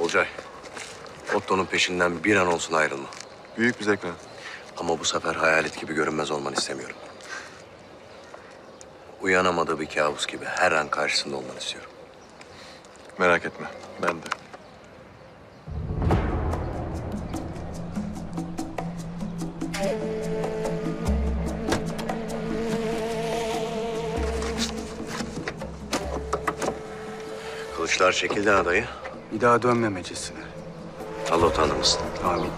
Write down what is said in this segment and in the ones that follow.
Olcay, Otto'nun peşinden bir an olsun ayrılma. Büyük bir zevkle. Ama bu sefer hayalet gibi görünmez olmanı istemiyorum. Uyanamadığı bir kabus gibi her an karşısında olmanı istiyorum. Merak etme. Ben de. Kılıçlar çekildi adayı. Bir daha dönmemecesine. Allah utandırmasın. Amin.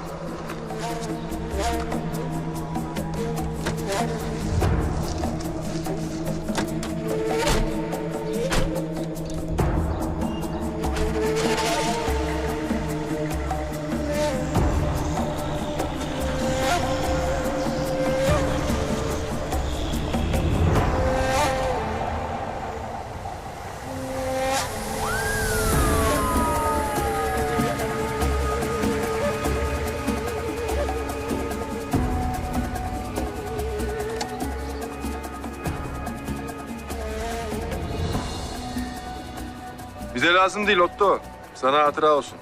Bize lazım değil Otto. Sana hatıra olsun.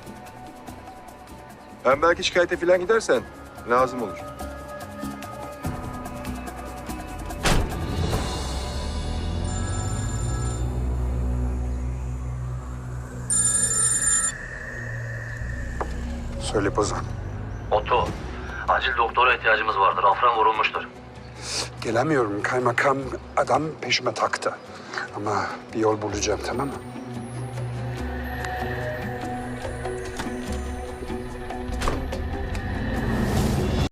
Hem belki şikayete falan gidersen lazım olur. Söyle Bozan. Otto, acil doktora ihtiyacımız vardır. Afran vurulmuştur. Gelemiyorum. Kaymakam adam peşime taktı. Ama bir yol bulacağım tamam mı?